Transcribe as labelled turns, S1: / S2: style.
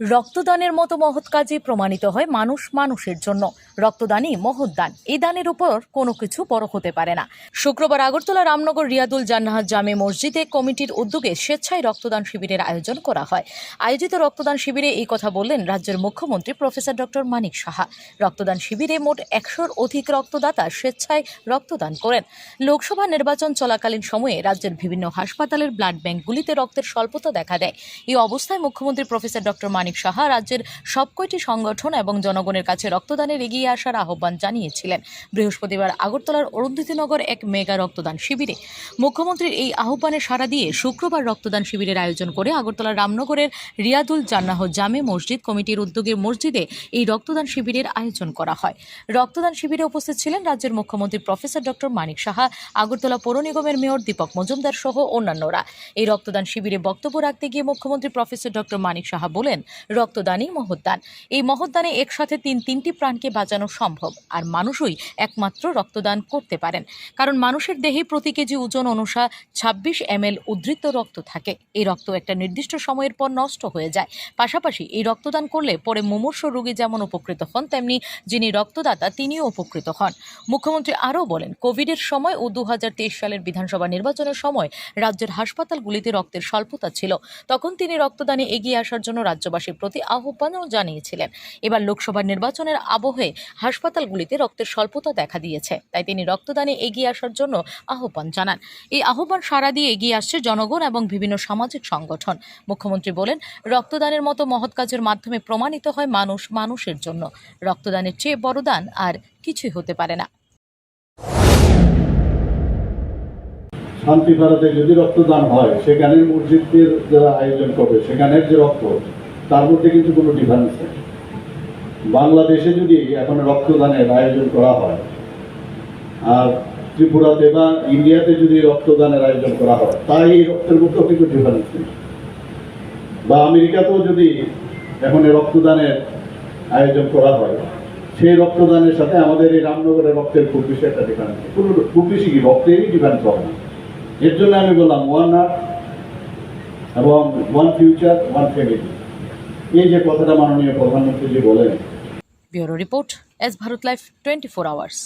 S1: রক্তদানের মতো মহৎ কাজে প্রমাণিত হয় মানুষ মানুষের জন্য। রক্তদানই মহৎ দান। এই দানের উপর কোনো কিছু বড় হতে পারে না। শুক্রবার আগরতলা রামনগর রিয়াদুল জান্নাহাত জামে মসজিদে কমিটির উদ্যোগে স্বেচ্ছায় রক্তদান শিবিরের আয়োজন করা হয়। আয়োজিত রক্তদান শিবিরে এই কথা বললেন রাজ্যের মুখ্যমন্ত্রী প্রফেসর ডক্টর মানিক সাহা। রক্তদান শিবিরে মোট একশোর অধিক রক্তদাতা স্বেচ্ছায় রক্তদান করেন। লোকসভা নির্বাচন চলাকালীন সময়ে রাজ্যের বিভিন্ন হাসপাতালের ব্লাড ব্যাংকগুলিতে রক্তের স্বল্পতা দেখা দেয়। এই অবস্থায় মুখ্যমন্ত্রী প্রফেসর ডক্টর মানিক সাহা রাজ্যের সবকয়টি সংগঠন এবং জনগণের কাছে রক্তদানের এগিয়ে আসার আহ্বান জানিয়েছিলেন। বৃহস্পতিবার আগরতলার অরুন্ধতিনগর এক মেগা রক্তদান শিবিরে মুখ্যমন্ত্রীর এই আহ্বানে সাড়া দিয়ে শুক্রবার রক্তদান শিবিরের আয়োজন করে আগরতলার রামনগরের রিয়াদুল জান্নাহ জামে মসজিদ কমিটির উদ্যোগে মসজিদে এই রক্তদান শিবিরের আয়োজন করা হয়। রক্তদান শিবিরে উপস্থিত ছিলেন রাজ্যের মুখ্যমন্ত্রী প্রফেসর ডক্টর মানিক সাহা, আগরতলা পৌর নিগমের মেয়র দীপক মজুমদার সহ অন্যান্যরা। এই রক্তদান শিবিরে বক্তব্য রাখতে গিয়ে মুখ্যমন্ত্রী প্রফেসর ডক্টর মানিক সাহা বলেন রক্তদানই মহৎদান এই মহৎদানে একসাথে তিন তিনটি প্রাণকে বাঁচানো সম্ভব, আর মানুষই একমাত্র রক্তদান করতে পারেন। কারণ মানুষের দেহে প্রতি কেজি ওজন অনুসার ছাব্বিশ এম এল উদ্ধৃত রক্ত থাকে। এই রক্ত একটা নির্দিষ্ট সময়ের পর নষ্ট হয়ে যায়। পাশাপাশি এই রক্তদান করলে পরে মুমূর্ষ রোগী যেমন উপকৃত হন, তেমনি যিনি রক্তদাতা তিনিও উপকৃত হন। মুখ্যমন্ত্রী আরও বলেন, কোভিডের সময় ও দু হাজার তেইশ সালের বিধানসভা নির্বাচনের সময় রাজ্যের হাসপাতালগুলিতে রক্তের স্বল্পতা ছিল। তখন তিনি রক্তদানে এগিয়ে আসার জন্য রাজ্যবাসীর প্রতি আহ্বানও জানিয়েছিলেন। এবার লোকসভা নির্বাচনের আবহে হাসপাতালগুলিতে রক্তের স্বল্পতা দেখা দিয়েছে, তাই তিনি রক্তদানে এগিয়ে আসার জন্য আহ্বান জানান। এই আহ্বান সারা দিয়ে এগিয়ে আসছে জনগণ এবং বিভিন্ন সামাজিক সংগঠন। মুখ্যমন্ত্রী বলেন, রক্তদানের মতো মহৎ কাজের মাধ্যমে প্রমাণিত হয় মানুষ, মানুষের জন্য। রক্তদানের চেয়ে বড় দান আর কিছুই হতে পারে না।
S2: শান্তি ভারতে যদি রক্তদান হয় সেখানে মসজিদের যারা আয়োজন করবে, সেখানের যে রক্ত তার মধ্যে কিন্তু কোনো ডিফারেন্স নেই। বাংলাদেশে যদি এখন রক্তদানের আয়োজন করা হয়, আর ত্রিপুরাতে বা ইন্ডিয়াতে যদি রক্তদানের আয়োজন করা হয়, তাই এই রক্তের মধ্যেও কিন্তু ডিফারেন্স নেই। বা আমেরিকাতেও যদি এখন রক্তদানের আয়োজন করা হয়, সেই রক্তদানের সাথে আমাদের এই রামনগরের রক্তের খুব বেশি একটা ডিফারেন্স কোনো খুব বেশি কি, রক্তেরই ডিফারেন্স হবে না। এর জন্য আমি বললাম ওয়ান আর্থ এবং ওয়ান ফিউচার ওয়ান ফ্যামিলি এই যে কথাটা মাননীয় প্রধানমন্ত্রী বলেন।
S1: Bureau report S Bharat life twenty four hours.